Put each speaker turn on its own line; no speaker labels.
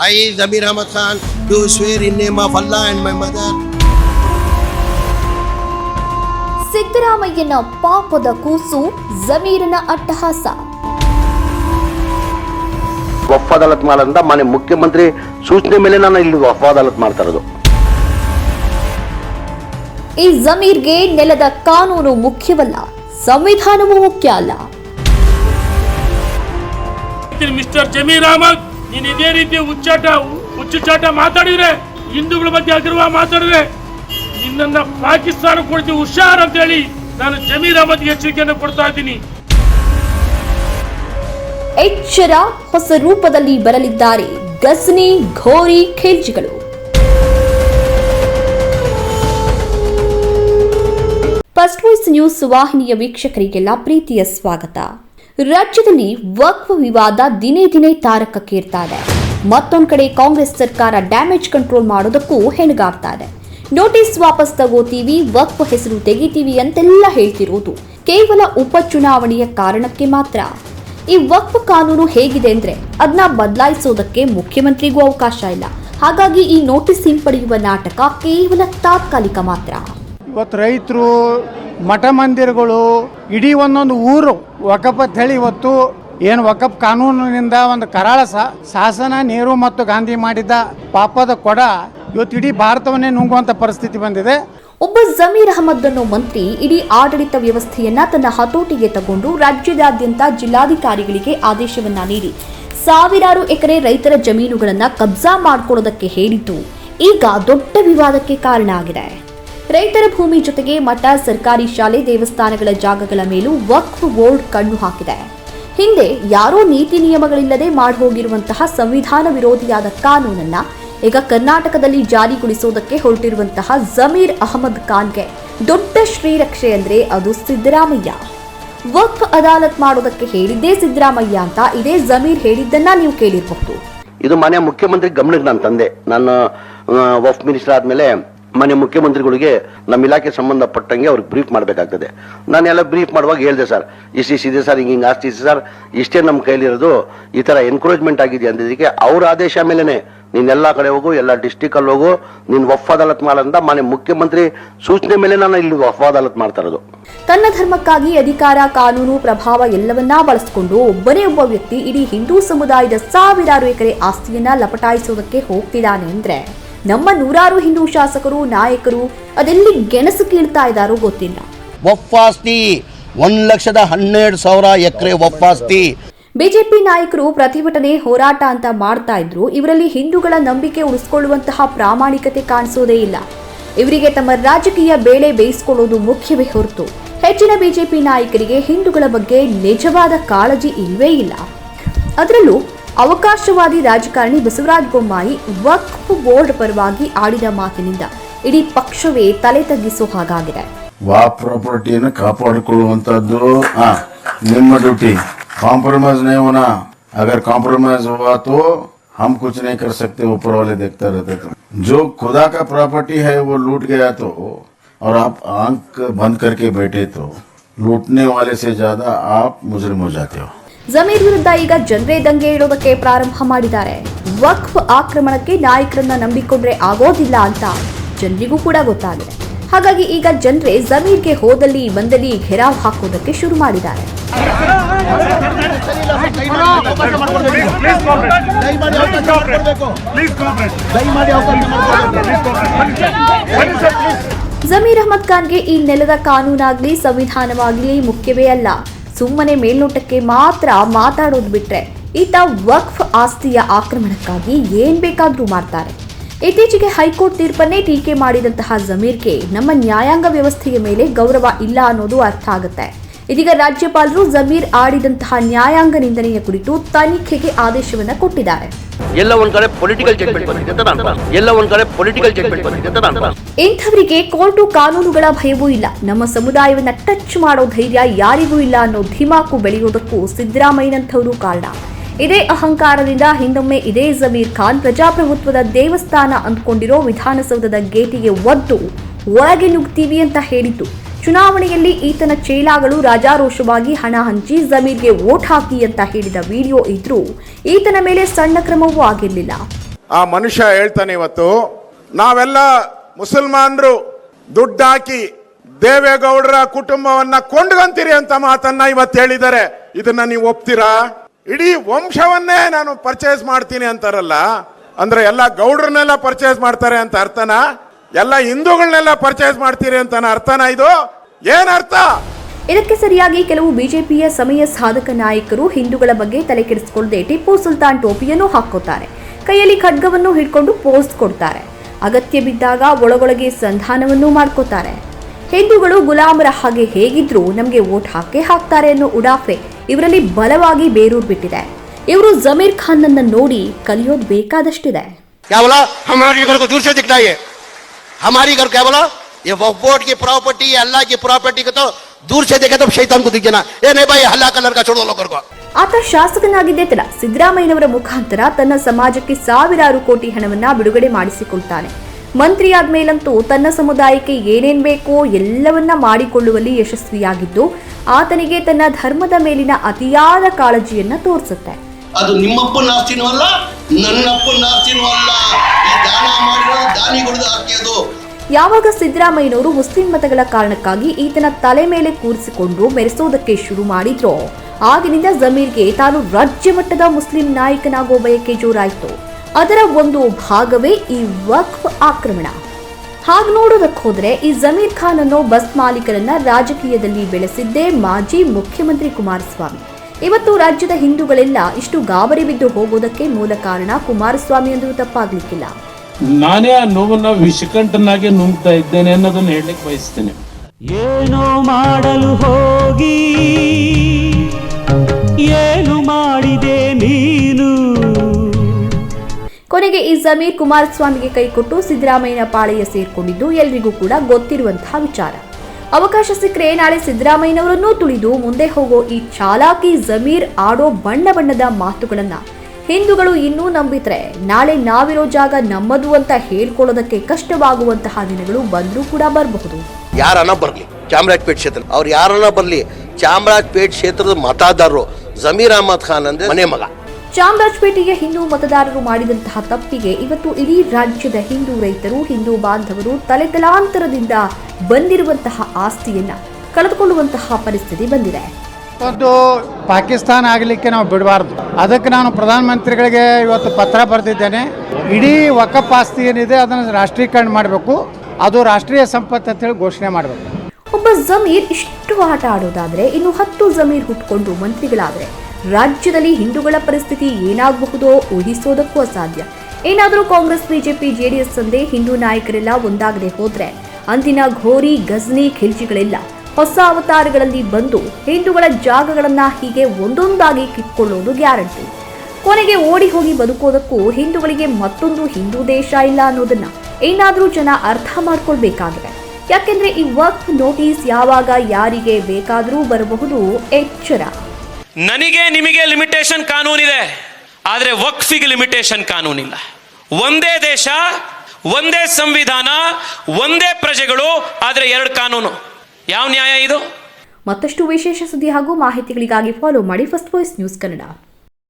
I, Zamir Ahmad Khan, do swear in name of Allah and my mother.
ಸಿದ್ದರಾಮಯ್ಯನ ಪಾಪದ ಕೂಸು ಜಮೀರನ ಅಟ್ಟಹಾಸ.
ವಫ್ ಅದಾಲತ್ ಮಾಡಂತ ಮನೆ ಮುಖ್ಯಮಂತ್ರಿ ಸೂಚನೆ ಮೇಲೆ ನಾನು ಇಲ್ಲಿ ವಫ್ ಅದಾಲತ್ ಮಾಡ್ತಾ ಇರೋದು.
ಈ ಜಮೀರ್ಗೆ ನೆಲದ ಕಾನೂನು ಮುಖ್ಯವಲ್ಲ ಸಂವಿಧಾನವೂ ಮುಖ್ಯ ಅಲ್ಲ.
ಮಿಸ್ಟರ್ ಜಮೀರ್ ಅಹಮದ್ ನೀನ್ ಇದೇ ರೀತಿ ಹುಚ್ಚಾಟ ಹುಚ್ಚುಚಾಟ ಮಾತಾಡಿದ್ರೆ, ಹಿಂದೂಗಳ ಬಗ್ಗೆ ಅಗರ್ವ ಮಾತಾಡಿದ್ರೆ, ನಿನ್ನನ್ನ ಪಾಕಿಸ್ತಾನ ಕೊಡ್ತೀವಿ, ಹುಷಾರ್ ಅಂತ ಹೇಳಿ ನಾನು ಜಮೀರ್ ಅಹಮದ್ಗೆ ಎಚ್ಚರಿಕೆಯನ್ನು ಕೊಡ್ತಾ ಇದ್ದೀನಿ.
ಎಚ್ಚರ ಹೊಸ ರೂಪದಲ್ಲಿ ಬರಲಿದ್ದಾರೆ ಗಸ್ನಿ, ಘೋರಿ ಖೇಲ್ಜಿಗಳು. ಫಸ್ಟ್ ವಾಯ್ಸ್ ನ್ಯೂಸ್ ವಾಹಿನಿಯ ವೀಕ್ಷಕರಿಗೆಲ್ಲ ಪ್ರೀತಿಯ ಸ್ವಾಗತ. ರಾಜ್ಯದಲ್ಲಿ ವಕ್ಫ್ ವಿವಾದ ದಿನೇ ದಿನೇ ತಾರಕಕ್ಕೇರ್ತಾ ಇದೆ ಮತ್ತೊಂದು ಕಡೆ ಕಾಂಗ್ರೆಸ್ ಸರ್ಕಾರ ಡ್ಯಾಮೇಜ್ ಕಂಟ್ರೋಲ್ ಮಾಡೋದಕ್ಕೂ ಹೆಣಗಾಡ್ತಾ ಇದೆ. ನೋಟಿಸ್ ವಾಪಸ್ ತಗೋತೀವಿ, ವಕ್ಫ್ ಹೆಸರು ತೆಗಿತೀವಿ ಅಂತೆಲ್ಲ ಹೇಳ್ತಿರೋದು. ಕೇವಲ ಉಪಚುನಾವಣೆಯ ಕಾರಣಕ್ಕೆ ಮಾತ್ರ. ಈ ವಕ್ಫ್ ಕಾನೂನು ಹೇಗಿದೆ ಅಂದ್ರೆ ಅದನ್ನ ಬದಲಾಯಿಸೋದಕ್ಕೆ ಮುಖ್ಯಮಂತ್ರಿಗೂ ಅವಕಾಶ ಇಲ್ಲ. ಹಾಗಾಗಿ ಈ ನೋಟಿಸ್ ಹಿಂಪಡೆಯುವ ನಾಟಕ ಕೇವಲ ತಾತ್ಕಾಲಿಕ ಮಾತ್ರ.
ಇವತ್ತು ರೈತರು ಮಠ ಮಂದಿರಗಳು, ಇಡೀ ಒಂದೊಂದು ಊರು ವಕಫ್ ಅಂತ ಹೇಳಿ ಇವತ್ತು ಏನು ವಕಫ್ ಕಾನೂನಿನಿಂದ ಒಂದು ಕರಾಳ ಶಾಸನ ನೆಹರು ಮತ್ತು ಗಾಂಧಿ ಮಾಡಿದ ಪಾಪದ ಕೊಡ ಇವತ್ತು ಇಡೀ ಭಾರತವನ್ನೇ ನುಂಗುವಂತ ಪರಿಸ್ಥಿತಿ ಬಂದಿದೆ.
ಒಬ್ಬ ಜಮೀರ್ ಅಹಮದ್ ಅನ್ನು ಮಂತ್ರಿ ಇಡೀ ಆಡಳಿತ ವ್ಯವಸ್ಥೆಯನ್ನ ತನ್ನ ಹತೋಟಿಗೆ ತಗೊಂಡು ರಾಜ್ಯದಾದ್ಯಂತ ಜಿಲ್ಲಾಧಿಕಾರಿಗಳಿಗೆ ಆದೇಶವನ್ನ ನೀಡಿ. ಸಾವಿರಾರು ಎಕರೆ ರೈತರ ಜಮೀನುಗಳನ್ನ ಕಬ್ಜಾ ಮಾಡಿಕೊಳ್ಳೋದಕ್ಕೆ ಹೇಳಿದ್ದು ಈಗ ದೊಡ್ಡ ವಿವಾದಕ್ಕೆ ಕಾರಣ ಆಗಿದೆ. ರೈತರ ಭೂಮಿ ಜೊತೆಗೆ ಮಠ, ಸರ್ಕಾರಿ ಶಾಲೆ, ದೇವಸ್ಥಾನಗಳ ಜಾಗಗಳ ಮೇಲೂ ವಕ್ಫ್ ಬೋರ್ಡ್ ಕಣ್ಣು ಹಾಕಿದೆ. ಹಿಂದೆ ಯಾರೋ ನೀತಿ ನಿಯಮಗಳಿಲ್ಲದೆ ಮಾಡಿ ಹೋಗಿರುವಂತಹ ಸಂವಿಧಾನ ವಿರೋಧಿಯಾದ ಕಾನೂನನ್ನ ಈಗ ಕರ್ನಾಟಕದಲ್ಲಿ ಜಾರಿಗೊಳಿಸುವುದಕ್ಕೆ ಹೊರಟಿರುವಂತಹ ಜಮೀರ್ ಅಹಮದ್ ಖಾನ್ಗೆ ದೊಡ್ಡ ಶ್ರೀರಕ್ಷೆ ಅಂದ್ರೆ ಅದು ಸಿದ್ದರಾಮಯ್ಯ. ವಕ್ಫ್ ಅದಾಲತ್ ಮಾಡೋದಕ್ಕೆ ಹೇಳಿದ್ದೇ ಸಿದ್ದರಾಮಯ್ಯ ಅಂತ ಇದೇ ಜಮೀರ್ ಹೇಳಿದ್ದನ್ನ ನೀವು ಕೇಳಿರಬಹುದು.
ಇದು ಮಾನ್ಯ ಮುಖ್ಯಮಂತ್ರಿ ಗಮನಕ್ಕೆ ನಾನು ತಂದೆ. ನಾನು ವಫ್ ಮಿನಿಸ್ಟರ್ ಆದ್ಮೇಲೆ ಮಾನ್ಯ ಮುಖ್ಯಮಂತ್ರಿಗಳಿಗೆ ನಮ್ಮ ಇಲಾಖೆ ಸಂಬಂಧಪಟ್ಟಂಗೆ ಅವ್ರಿಗೆ ಬ್ರೀಫ್ ಮಾಡಬೇಕಾಗ್ತದೆ. ನಾನೆಲ್ಲ ಬ್ರೀಫ್ ಮಾಡುವಾಗ ಹೇಳಿದೆ ಸರ್ ಇಷ್ಟು ಇದೆ ಸರ್ ಹಿಂಗೆ ಹಿಂಗೆ ಆಸ್ತಿ ಸರ್ ಇಷ್ಟೇ ನಮ್ಮ ಕೈಲಿರೋದು ಈ ಥರ ಎನ್ಕರೇಜ್ಮೆಂಟ್ ಆಗಿದೆ ಅಂದಿದ್ದಕ್ಕೆ ಅವ್ರ ಆದೇಶ ಮೇಲೇ ನೀನೆಲ್ಲ ಕಡೆ ಹೋಗು, ಎಲ್ಲ ಡಿಸ್ಟಿಕಲ್ಲಿ ಹೋಗು, ನೀನು ವಫ್ ಅದಾಲತ್ ಮಾಡಂತ ಮನೆ ಮುಖ್ಯಮಂತ್ರಿ ಸೂಚನೆ ಮೇಲೆ ನಾನು ಇಲ್ಲಿ ವಫ್ ಅದಾಲತ್ ಮಾಡ್ತಾ
ತನ್ನ ಧರ್ಮಕ್ಕಾಗಿ ಅಧಿಕಾರ, ಕಾನೂನು, ಪ್ರಭಾವ ಎಲ್ಲವನ್ನ ಬಳಸಿಕೊಂಡು ಒಬ್ಬನೇ ಒಬ್ಬ ವ್ಯಕ್ತಿ ಇಡೀ ಹಿಂದೂ ಸಮುದಾಯದ ಸಾವಿರಾರು ಎಕರೆ ಆಸ್ತಿಯನ್ನ ಲಪಟಾಯಿಸುವುದಕ್ಕೆ ಹೋಗ್ತಿದ್ದಾನೆ ಅಂದ್ರೆ ನಮ್ಮ ನೂರಾರು ಹಿಂದೂ ಶಾಸಕರು ನಾಯಕರು ಅದೆಲ್ಲಿ ಗೆಣಸು ಕೀಳ್ತಾ ಇದ್ದಾರೋ ಗೊತ್ತಿಲ್ಲ.
ಒಪ್ಪಾಸ್ತಿ ಒಂದು ಲಕ್ಷದ ಹನ್ನೆರಡು ಸಾವಿರ ಎಕರೆ ಒಪ್ಪಾಸ್ತಿ
ಬಿಜೆಪಿ ನಾಯಕರು ಪ್ರತಿಭಟನೆ ಹೋರಾಟ ಅಂತ ಮಾಡ್ತಾ ಇದ್ರು. ಇವರಲ್ಲಿ ಹಿಂದೂಗಳ ನಂಬಿಕೆ ಉಳಿಸ್ಕೊಳ್ಳುವಂತಹ ಪ್ರಾಮಾಣಿಕತೆ ಕಾಣಿಸೋದೇ ಇಲ್ಲ. ಇವರಿಗೆ ತಮ್ಮ ರಾಜಕೀಯ ಬೇಳೆ ಬೇಯಿಸಿಕೊಳ್ಳೋದು ಮುಖ್ಯವೇ ಹೊರತು. ಹೆಚ್ಚಿನ ಬಿಜೆಪಿ ನಾಯಕರಿಗೆ ಹಿಂದೂಗಳ ಬಗ್ಗೆ ನಿಜವಾದ ಕಾಳಜಿ ಇಲ್ವೇ ಇಲ್ಲ. ಅದರಲ್ಲೂ ಅವಕಾಶವಾದಿ ರಾಜಕಾರಣಿ ಬಸವರಾಜ ಬೊಮ್ಮಾಯಿ ವಕ್ಫ್ ಬೋರ್ಡ್ ಪರವಾಗಿ ಆಡಿದ ಮಾತಿನಿಂದ ಇಡೀ ಪಕ್ಷವೇ ತಲೆ ತಗ್ಗಿಸೋ ಹಾಗಾಗಿದೆ
ವಾ ಪ್ರಾಪರ್ಟಿಯನ್ನು ಕಾಪಾಡಿಕೊಳ್ಳುವಂತದ್ದು ಆ, ನಿಮ್ಮ ड्यूटी कॉम्प्रोमाइज नहीं होना अगर कॉम्प्रोमाइज हुआ तो हम कुछ नहीं कर सकते ऊपर वाले देखते रहते तो जो खुदा का प्रॉपर्टी है वो लूट गया तो और आप आंख बंद करके बैठे तो लूटने वाले से ज्यादा आप मुजरिम हो जाते हो
ಜಮೀರ್ ವಿರುದ್ಧ ಈಗ ಜನರೇ ದಂಗೆ ಇಡೋದಕ್ಕೆ ಪ್ರಾರಂಭ ಮಾಡಿದ್ದಾರೆ. ವಕ್ಫ್ ಆಕ್ರಮಣಕ್ಕೆ ನಾಯಕರನ್ನ ನಂಬಿಕೊಂಡ್ರೆ ಆಗೋದಿಲ್ಲ ಅಂತ ಜನರಿಗೂ ಕೂಡ ಗೊತ್ತಾಗಿದೆ. ಹಾಗಾಗಿ ಈಗ ಜನರೇ ಜಮೀರ್ಗೆ ಹೋದಲ್ಲಿ ಬಂದಲ್ಲಿ ಘೆರಾವ್ ಹಾಕೋದಕ್ಕೆ ಶುರು ಮಾಡಿದ್ದಾರೆ. ಜಮೀರ್ ಅಹಮದ್ ಖಾನ್ಗೆ ಈ ನೆಲದ ಕಾನೂನಾಗ್ಲಿ, ಸಂವಿಧಾನವಾಗ್ಲಿ ಮುಖ್ಯವೇ ಅಲ್ಲ. ಸುಮ್ಮನೆ ಮೇಲ್ನೋಟಕ್ಕೆ ಮಾತ್ರ ಮಾತಾಡೋದು ಬಿಟ್ರೆ ಈತ ವಕ್ಫ್ ಆಸ್ತಿಯ ಆಕ್ರಮಣಕ್ಕಾಗಿ ಏನ್ ಬೇಕಾದ್ರೂ ಮಾಡ್ತಾರೆ. ಇತ್ತೀಚೆಗೆ ಹೈಕೋರ್ಟ್ ತೀರ್ಪನ್ನೇ ಟೀಕೆ ಮಾಡಿದಂತಹ ಜಮೀರ್ಗೆ ನಮ್ಮ ನ್ಯಾಯಾಂಗ ವ್ಯವಸ್ಥೆಯ ಮೇಲೆ ಗೌರವ ಇಲ್ಲ ಅನ್ನೋದು ಅರ್ಥ ಆಗುತ್ತೆ. ಇದೀಗ ರಾಜ್ಯಪಾಲರು ಜಮೀರ್ ಆಡಿದಂತಹ ನ್ಯಾಯಾಂಗ ನಿಂದನೆಯ ಕುರಿತು ತನಿಖೆಗೆ ಆದೇಶವನ್ನ ಕೊಟ್ಟಿದ್ದಾರೆ.
ಎಲ್ಲ ಒಂದ್ ಕಡೆ ಪೊಲಿಟಿಕಲ್ ಜಡ್ಮೆಂಟ್ ಬಂದಿದೆ ಅಂತ ನಾನು ಭಾವಿಸ್ತೀನಿ. ಎಲ್ಲ ಒಂದ್ ಕಡೆ ಪೊಲಿಟಿಕಲ್ ಜಡ್ಮೆಂಟ್ ಬಂದಿದೆ ಅಂತ ನಾನು ಭಾವಿಸ್ತೀನಿ.
ಇಂಥವರಿಗೆ ಕೋರ್ಟು ಕಾನೂನುಗಳ ಭಯವೂ ಇಲ್ಲ ನಮ್ಮ ಸಮುದಾಯವನ್ನ ಟಚ್ ಮಾಡೋ ಧೈರ್ಯ ಯಾರಿಗೂ ಇಲ್ಲ ಅನ್ನೋ ಧಿಮಾಕು ಬೆಳೆಯೋದಕ್ಕೂ ಸಿದ್ದರಾಮಯ್ಯನಂಥವರು ಕಾರಣ ಇದೇ ಅಹಂಕಾರದಿಂದ ಹಿಂದೊಮ್ಮೆ ಇದೇ ಜಮೀರ್ ಖಾನ್ ಪ್ರಜಾಪ್ರಭುತ್ವದ ದೇವಸ್ಥಾನ ಅಂದ್ಕೊಂಡಿರೋ ವಿಧಾನಸೌಧದ ಗೇಟಿಗೆ ಒದ್ದು ಒಳಗೆ ನುಗ್ತೀವಿ ಅಂತ ಹೇಳಿದ್ದು ಚುನಾವಣೆಯಲ್ಲಿ ಈತನ ಚೇಲಾಗಳು ರಾಜಾರೋಷವಾಗಿ ಹಣ ಹಂಚಿ ಜಮೀರ್ಗೆ ವೋಟ್ ಹಾಕಿ ಅಂತ ಹೇಳಿದ ವಿಡಿಯೋ ಇದ್ರೂ ಈತನ ಮೇಲೆ ಸಣ್ಣ ಕ್ರಮವೂ ಆಗಿರಲಿಲ್ಲ.
ಆ ಮನುಷ್ಯ ಹೇಳ್ತಾನೆ ಇವತ್ತು, ನಾವೆಲ್ಲ ಮುಸಲ್ಮಾನರು, ದುಡ್ಡಾಕಿ ದೇವೇಗೌಡರ ಕುಟುಂಬವನ್ನ ಕೊಂಡ್ಕೊಂತೀರಿ ಅಂತ ಮಾತನ್ನ ಇವತ್ತು ಹೇಳಿದ್ದಾರೆ. ಇದನ್ನ ನೀವು ಒಪ್ತೀರಾ? ಇಡೀ ವಂಶವನ್ನೇ ನಾನು ಪರ್ಚೇಸ್ ಮಾಡ್ತೀನಿ ಅಂತಾರಲ್ಲ, ಅಂದ್ರೆ ಎಲ್ಲ ಗೌಡ್ರನ್ನೆಲ್ಲ ಪರ್ಚೇಸ್ ಮಾಡ್ತಾರೆ ಅಂತ ಅರ್ಥನಾ? ಎಲ್ಲ ಹಿಂದೂಗಳನ್ನೆಲ್ಲ ಪರ್ಚೇಸ್ ಮಾಡ್ತೀರಿ ಅಂತ ಅರ್ಥನಾ ಇದು? ಏನ್ ಅರ್ಥ
ಇದಕ್ಕೆ ಸರಿಯಾಗಿ ಕೆಲವು ಬಿಜೆಪಿಯ ಸಮಯ ಸಾಧಕ ನಾಯಕರು ಹಿಂದೂಗಳ ಬಗ್ಗೆ ತಲೆ ಕೆಡಿಸಿಕೊಳ್ಳದೆ ಟಿಪ್ಪು ಸುಲ್ತಾನ್ ಟೋಪಿಯನ್ನು ಹಾಕೋತಾರೆ ಕೈಯಲ್ಲಿ ಖಡ್ಗವನ್ನು ಹಿಡ್ಕೊಂಡು ಪೋಸ್ಟ್ ಕೊಡ್ತಾರೆ. ಅಗತ್ಯ ಬಿದ್ದಾಗ ಒಳಗೊಳಗೆ ಸಂಧಾನವನ್ನು ಮಾಡ್ಕೋತಾರೆ. ಹಿಂದೂಗಳು ಗುಲಾಮರ ಹಾಗೆ ಹೇಗಿದ್ರೂ ನಮಗೆ ವೋಟ್ ಹಾಕೇ ಹಾಕ್ತಾರೆ ಅನ್ನೋ ಉಡಾಫೆ ಇವರಲ್ಲಿ ಬಲವಾಗಿ ಬೇರೂರ್ ಬಿಟ್ಟಿದೆ. ಇವರು ಜಮೀರ್ ಖಾನ್ ಖಾನ್ನನ್ನ ನೋಡಿ ಕಲಿಯೋದು ಬೇಕಾದಷ್ಟಿದೆ.
क्या बोला हमारे घर को दूर से दिखना है हमारी घर क्या बोला ये वक्फ बोर्ड की प्रॉपर्टी अल्लाह की प्रॉपर्टी को तो दूर से देखे तो शैतान को दिख जाना ये नहीं भाई हल्ला कलर का छोड़ो लोगों को
ಆತ ಶಾಸಕನಾಗಿದ್ದೇ ತಡ ಸಿದ್ದರಾಮಯ್ಯನವರ ಮುಖಾಂತರ ತನ್ನ ಸಮಾಜಕ್ಕೆ ಸಾವಿರಾರು ಕೋಟಿ ಹಣವನ್ನ ಬಿಡುಗಡೆ ಮಾಡಿಸಿಕೊಳ್ತಾನೆ ಮಂತ್ರಿಯಾದ ಮೇಲಂತೂ ತನ್ನ ಸಮುದಾಯಕ್ಕೆ ಏನೇನ್ ಬೇಕೋ ಎಲ್ಲವನ್ನ ಮಾಡಿಕೊಳ್ಳುವಲ್ಲಿ ಯಶಸ್ವಿಯಾಗಿದ್ದು ಆತನಿಗೆ ತನ್ನ ಧರ್ಮದ ಮೇಲಿನ ಅತಿಯಾದ ಕಾಳಜಿಯನ್ನ ತೋರಿಸುತ್ತೆ
ಅದು ನಿಮ್ಮಪ್ಪನ ಆಸ್ತಿನೂ ಅಲ್ಲ ನನ್ನಪ್ಪನ ಆಸ್ತಿನೂ ಅಲ್ಲ ಈ ದಾನ ಮಾಡಿರೋದು ದಾನಿಗಳದ್ದು ಆಸ್ತಿ ಅದು
ಯಾವಾಗ ಸಿದ್ದರಾಮಯ್ಯನವರು ಮುಸ್ಲಿಂ ಮತಗಳ ಕಾರಣಕ್ಕಾಗಿ ಈತನ ತಲೆ ಮೇಲೆ ಕೂರಿಸಿಕೊಂಡು ಮೆರೆಸೋದಕ್ಕೆ ಶುರು ಮಾಡಿದ್ರೋ, ಆಗಿನಿಂದ ಜಮೀರ್ಗೆ ತಾನು ರಾಜ್ಯ ಮಟ್ಟದ ಮುಸ್ಲಿಂ ನಾಯಕನಾಗೋ ಬಯಕೆ ಜೋರಾಯಿತು. ಅದರ ಒಂದು ಭಾಗವೇ ಈ ವಕ್ಫ್ ಆಕ್ರಮಣ. ಹಾಗೆ ನೋಡೋದಕ್ಕೆ ಹೋದ್ರೆ, ಈ ಜಮೀರ್ ಖಾನ್ ಅನ್ನೋ ಬಸ್ ಮಾಲೀಕರನ್ನ ರಾಜಕೀಯದಲ್ಲಿ ಬೆಳೆಸಿದ್ದೇ ಮಾಜಿ ಮುಖ್ಯಮಂತ್ರಿ ಕುಮಾರಸ್ವಾಮಿ. ಇವತ್ತು ರಾಜ್ಯದ ಹಿಂದೂಗಳೆಲ್ಲ ಇಷ್ಟು ಗಾಬರಿ ಬಿದ್ದು ಹೋಗೋದಕ್ಕೆ ಮೂಲ ಕಾರಣ ಕುಮಾರಸ್ವಾಮಿ ಅಂದರೂ ತಪ್ಪಾಗ್ಲಿಕ್ಕಿಲ್ಲ.
ನಾನೇ ಆ ನೋವನ್ನ ವಿಷಕಂಠನಾಗೆ ನುಂಗ್ತಾ ಇದ್ದೇನೆ ಅನ್ನೋದನ್ನ ಹೇಳಲಿಕ್ಕೆ ಬಯಸ್ತೇನೆ.
ಏನೋ ಮಾಡಲು ಹೋಗಿ ಏನು ಮಾಡಿದೆ ನೀನು?
ಕೊನೆಗೆ ಈ ಜಮೀರ್ ಕುಮಾರಸ್ವಾಮಿಗೆ ಕೈಕೊಟ್ಟು ಸಿದ್ದರಾಮಯ್ಯನ ಪಾಳೆಯ ಸೇರ್ಕೊಂಡಿದ್ದು ಎಲ್ರಿಗೂ ಕೂಡ ಗೊತ್ತಿರುವಂತಹ ವಿಚಾರ. ಅವಕಾಶ ಸಿಕ್ಕರೆ ನಾಳೆ ಸಿದ್ದರಾಮಯ್ಯನವರನ್ನೂ ತುಳಿದು ಮುಂದೆ ಹೋಗೋ ಈ ಚಾಲಾಕಿ ಜಮೀರ್ ಆಡೋ ಬಣ್ಣ ಬಣ್ಣದ ಮಾತುಗಳನ್ನ ಹಿಂದೂಗಳು ಇನ್ನೂ ನಂಬಿದ್ರೆ ನಾಳೆ ನಾವಿರೋ ಜಾಗ ನಮ್ಮದು ಅಂತ ಹೇಳ್ಕೊಳ್ಳೋದಕ್ಕೆ ಕಷ್ಟವಾಗುವಂತಹ ದಿನಗಳು ಬಂದರೂ ಕೂಡ ಬರಬಹುದು.
ಯಾರನ್ನ ಬರಲಿ? ಚಾಮರಾಜಪೇಟೆ ಕ್ಷೇತ್ರ. ಅವ್ರು ಯಾರನ್ನ ಬರಲಿ? ಚಾಮರಾಜಪೇಟೆ ಕ್ಷೇತ್ರದ ಮತದಾರರು ಜಮೀರ್ ಅಹಮದ್ ಖಾನ್ ಅಂದ್ರೆ ಮನೆ ಮಗ.
ಚಾಮರಾಜಪೇಟೆಯ ಹಿಂದೂ ಮತದಾರರು ಮಾಡಿದಂತಹ ತಪ್ಪಿಗೆ ಇವತ್ತು ಇಡೀ ರಾಜ್ಯದ ಹಿಂದೂ ರೈತರು ಹಿಂದೂ ಬಾಂಧವರು ತಲೆತಲಾಂತರದಿಂದ ಬಂದಿರುವಂತಹ ಆಸ್ತಿಯನ್ನ ಕಳೆದುಕೊಳ್ಳುವಂತಹ ಪರಿಸ್ಥಿತಿ ಬಂದಿದೆ.
ಒಂದು ಪಾಕಿಸ್ತಾನ ಆಗಲಿಕ್ಕೆ ನಾವು ಬಿಡಬಾರ್ದು. ಅದಕ್ಕೆ ನಾನು ಪ್ರಧಾನಮಂತ್ರಿಗಳಿಗೆ ಇವತ್ತು ಪತ್ರ ಬರೆದಿದ್ದೇನೆ. ಇಡೀ ವಕಫ್ ಆಸ್ತಿ ಏನಿದೆ ಅದನ್ನು ರಾಷ್ಟ್ರೀಕರಣ ಮಾಡಬೇಕು. ಅದು ರಾಷ್ಟ್ರೀಯ ಸಂಪತ್ತು ಅಂತೇಳಿ ಘೋಷಣೆ ಮಾಡಬೇಕು.
ಒಬ್ಬ ಜಮೀರ್ ಇಷ್ಟು ಆಟ ಆಡೋದಾದ್ರೆ ಇನ್ನು ಹತ್ತು ಜಮೀರ್ ಹುಟ್ಕೊಂಡು ಮಂತ್ರಿಗಳಾದ್ರೆ ರಾಜ್ಯದಲ್ಲಿ ಹಿಂದೂಗಳ ಪರಿಸ್ಥಿತಿ ಏನಾಗಬಹುದೋ ಊಹಿಸೋದಕ್ಕೂ ಅಸಾಧ್ಯ. ಏನಾದರೂ ಕಾಂಗ್ರೆಸ್, ಬಿಜೆಪಿ, ಜೆಡಿಎಸ್ ಅಂದೇ ಹಿಂದೂ ನಾಯಕರೆಲ್ಲ ಒಂದಾಗದೆ ಹೋದ್ರೆ ಅಂದಿನ ಘೋರಿ, ಗಜ್ನಿ, ಖಿಲ್ಜಿಗಳೆಲ್ಲ. ಹೊಸ ಅವತಾರಗಳಲ್ಲಿ ಬಂದು ಹಿಂದೂಗಳ ಜಾಗಗಳನ್ನು ಹೀಗೆ ಒಂದೊಂದಾಗಿ ಕಿತ್ಕೊಳ್ಳೋದು ಗ್ಯಾರಂಟಿ. ಕೊನೆಗೆ ಓಡಿ ಹೋಗಿ ಬದುಕೋದಕ್ಕೂ ಹಿಂದೂಗಳಿಗೆ ಮತ್ತೊಂದು ಹಿಂದೂ ದೇಶ ಇಲ್ಲ ಅನ್ನೋದನ್ನ ಏನಾದರೂ ಜನ ಅರ್ಥ ಮಾಡ್ಕೊಳ್ಬೇಕಾಗಿದೆ. ಯಾಕೆಂದ್ರೆ ಈ ವಕ್ಫ್ ನೋಟಿಸ್ ಯಾವಾಗ ಯಾರಿಗೆ ಬೇಕಾದರೂ ಬರಬಹುದು ಎಚ್ಚರ.
ನನಗೆ ನಿಮಗೆ ಲಿಮಿಟೇಷನ್ ಕಾನೂನಿದೆ, ಆದರೆ ವಕ್ಫಿಗೆ ಲಿಮಿಟೇಷನ್ ಕಾನೂನಿಲ್ಲ. ಒಂದೇ ದೇಶ, ಒಂದೇ ಸಂವಿಧಾನ, ಒಂದೇ ಪ್ರಜೆಗಳು, ಆದರೆ ಎರಡು ಕಾನೂನು. ಯಾವ ನ್ಯಾಯ ಇದು?
ಮತ್ತಷ್ಟು ವಿಶೇಷ ಸುದ್ದಿ ಹಾಗೂ ಮಾಹಿತಿಗಳಿಗಾಗಿ ಫಾಲೋ ಮಾಡಿ ಫಸ್ಟ್ ವಾಯ್ಸ್ ನ್ಯೂಸ್ ಕನ್ನಡ